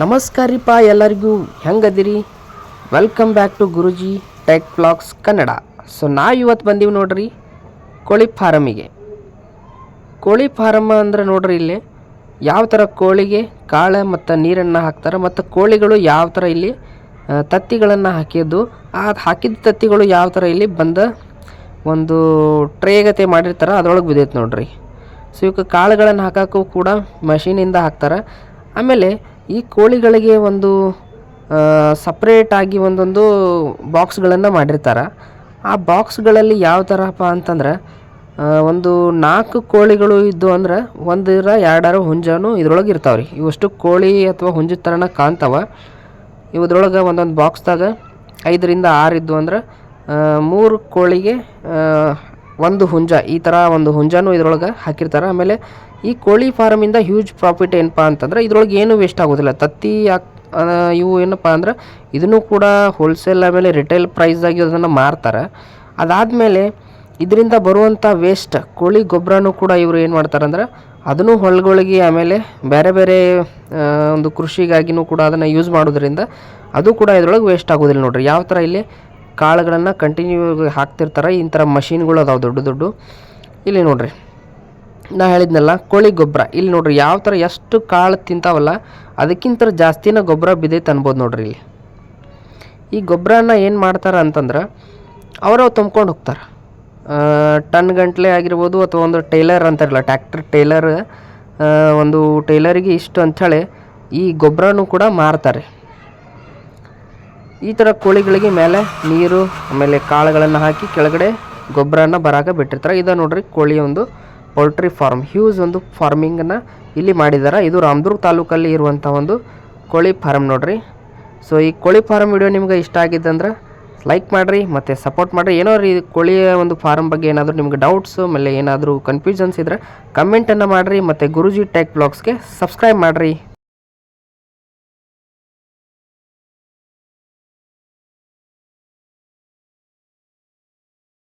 ನಮಸ್ಕಾರಿಪ್ಪ ಎಲ್ಲರಿಗೂ. ಹೆಂಗದಿರಿ? Welcome back to Guruji tech blogs Kannada. So ನಾ ಇವತ್ತು ಬಂದೀವಿ ನೋಡ್ರಿ ಕೋಳಿ ಫಾರಮಿಗೆ. ಕೋಳಿ ಫಾರಮ್ ಅಂದ್ರೆ ನೋಡ್ರಿ ಇಲ್ಲಿ ಯಾವ ಥರ ಕೋಳಿಗೆ ಕಾಳು ಮತ್ತು ನೀರನ್ನು ಹಾಕ್ತಾರೆ ಮತ್ತು ಕೋಳಿಗಳು ಯಾವ ಥರ ಇಲ್ಲಿ ತತ್ತಿಗಳನ್ನು ಹಾಕಿದ್ದು. ಆ ಹಾಕಿದ ತತ್ತಿಗಳು ಯಾವ ಥರ ಇಲ್ಲಿ ಬಂದ ಒಂದು ಟ್ರೇಗತೆ ಮಾಡಿರ್ತಾರೆ, ಅದರೊಳಗೆ ಬಿದ್ದೈತೆ ನೋಡ್ರಿ. ಸೊ ಇವಕ್ಕೆ ಕಾಳುಗಳನ್ನು ಹಾಕೋಕ್ಕೂ ಕೂಡ ಮಷೀನಿಂದ ಹಾಕ್ತಾರೆ. ಆಮೇಲೆ ಈ ಕೋಳಿಗಳಿಗೆ ಒಂದು ಸಪ್ರೇಟಾಗಿ ಒಂದೊಂದು ಬಾಕ್ಸ್ಗಳನ್ನು ಮಾಡಿರ್ತಾರೆ. ಆ ಬಾಕ್ಸ್ಗಳಲ್ಲಿ ಯಾವ ಥರಪ್ಪ ಅಂತಂದ್ರೆ ಒಂದು ನಾಲ್ಕು ಕೋಳಿಗಳು ಇದ್ದು ಅಂದ್ರೆ ಒಂದರ ಎರಡರ ಹುಂಜನು ಇದ್ರೊಳಗೆ ಇರ್ತಾವೆ ರೀ ಇವಷ್ಟು ಕೋಳಿ ಅಥವಾ ಹುಂಜದ ಥರನ ಕಾಣ್ತಾವ. ಇವದ್ರೊಳಗೆ ಒಂದೊಂದು ಬಾಕ್ಸ್ದಾಗ ಐದರಿಂದ ಆರು ಇದ್ದು ಅಂದ್ರೆ ಮೂರು ಕೋಳಿಗೆ ಒಂದು ಹುಂಜ, ಈ ಥರ ಒಂದು ಹುಂಜಾನು ಇದ್ರೊಳಗೆ ಹಾಕಿರ್ತಾರೆ. ಆಮೇಲೆ ಈ ಕೋಳಿ ಫಾರಮಿಂದ ಹ್ಯೂಜ್ ಪ್ರಾಫಿಟ್ ಏನಪ್ಪ ಅಂತಂದ್ರೆ ಇದ್ರೊಳಗೆ ಏನು ವೇಸ್ಟ್ ಆಗೋದಿಲ್ಲ. ತತ್ತಿ ಇವು ಏನಪ್ಪ ಅಂದ್ರೆ ಇದನ್ನು ಕೂಡ ಹೋಲ್ಸೇಲ್ ಆಮೇಲೆ ರಿಟೇಲ್ ಪ್ರೈಸಾಗಿ ಅದನ್ನು ಮಾರ್ತಾರೆ. ಅದಾದಮೇಲೆ ಇದರಿಂದ ಬರುವಂಥ ವೇಸ್ಟ್ ಕೋಳಿ ಗೊಬ್ಬರನೂ ಕೂಡ ಇವರು ಏನು ಮಾಡ್ತಾರೆ ಅಂದ್ರೆ ಅದನ್ನು ಹೊಲಗಳಿಗೆ ಆಮೇಲೆ ಬೇರೆ ಬೇರೆ ಒಂದು ಕೃಷಿಗಾಗಿನೂ ಕೂಡ ಅದನ್ನು ಯೂಸ್ ಮಾಡೋದ್ರಿಂದ ಅದು ಕೂಡ ಇದ್ರೊಳಗೆ ವೇಸ್ಟ್ ಆಗೋದಿಲ್ಲ ನೋಡ್ರಿ. ಯಾವ ಥರ ಇಲ್ಲಿ ಕಾಳುಗಳನ್ನು ಕಂಟಿನ್ಯೂ ಹಾಕ್ತಿರ್ತಾರೆ, ಈ ಥರ ಮಷಿನ್ಗಳು ಅದಾವೆ ದೊಡ್ಡ ದೊಡ್ಡ. ಇಲ್ಲಿ ನೋಡ್ರಿ, ನಾ ಹೇಳಿದ್ನಲ್ಲ ಕೋಳಿ ಗೊಬ್ಬರ ಇಲ್ಲಿ ನೋಡ್ರಿ ಯಾವ ಥರ ಎಷ್ಟು ಕಾಳು ತಿಂತಾವಲ್ಲ, ಅದಕ್ಕಿಂತ ಜಾಸ್ತಿನ ಗೊಬ್ಬರ ಬಿದ್ದೈತೆ ಅನ್ಬೋದು ನೋಡ್ರಿ ಇಲ್ಲಿ. ಈ ಗೊಬ್ಬರನ ಏನು ಮಾಡ್ತಾರೆ ಅಂತಂದ್ರೆ ಅವರವು ತುಂಬ್ಕೊಂಡು ಹೋಗ್ತಾರೆ. ಟನ್ ಗಂಟ್ಲೆ ಆಗಿರ್ಬೋದು ಅಥವಾ ಒಂದು ಟೈಲರ್ ಅಂತಾರಲ್ಲ ಟ್ಯಾಕ್ಟರ್ ಟೈಲರ್ ಒಂದು ಟೈಲರಿಗೆ ಇಷ್ಟು ಅಂಥೇಳಿ ಈ ಗೊಬ್ಬರನೂ ಕೂಡ ಮಾರ್ತಾರೆ. ಈ ಥರ ಕೋಳಿಗಳಿಗೆ ಮೇಲೆ ನೀರು, ಆಮೇಲೆ ಕಾಳುಗಳನ್ನು ಹಾಕಿ ಕೆಳಗಡೆ ಗೊಬ್ಬರನ ಬರಾಕ ಬಿಟ್ಟಿರ್ತಾರೆ. ಇದು ನೋಡ್ರಿ ಕೋಳಿ ಒಂದು ಪೌಲ್ಟ್ರಿ ಫಾರ್ಮ್ ಹ್ಯೂಸ್ ಒಂದು ಫಾರ್ಮಿಂಗನ್ನು ಇಲ್ಲಿ ಮಾಡಿದ್ದಾರೆ ಇದು ರಾಮದುರ್ಗ ತಾಲೂಕಲ್ಲಿ ಇರುವಂಥ ಒಂದು ಕೋಳಿ ಫಾರ್ಮ್ ನೋಡ್ರಿ. ಸೊ ಈ ಕೋಳಿ ಫಾರ್ಮ್ ವಿಡಿಯೋ ನಿಮ್ಗೆ ಇಷ್ಟ ಆಗಿದ್ದಂದ್ರೆ ಲೈಕ್ ಮಾಡಿರಿ, ಮತ್ತು ಸಪೋರ್ಟ್ ಮಾಡಿರಿ. ಏನೋ ರೀ ಕೋಳಿಯ ಒಂದು ಫಾರ್ಮ್ ಬಗ್ಗೆ ಏನಾದರೂ ನಿಮ್ಗೆ ಡೌಟ್ಸು ಆಮೇಲೆ ಏನಾದರೂ ಕನ್ಫ್ಯೂಷನ್ಸ್ ಇದ್ದರೆ ಕಮೆಂಟನ್ನು ಮಾಡಿರಿ, ಮತ್ತು ಗುರುಜಿ ಟೆಕ್ ಬ್ಲಾಗ್ಸ್ಗೆ ಸಬ್ಸ್ಕ್ರೈಬ್ ಮಾಡಿರಿ.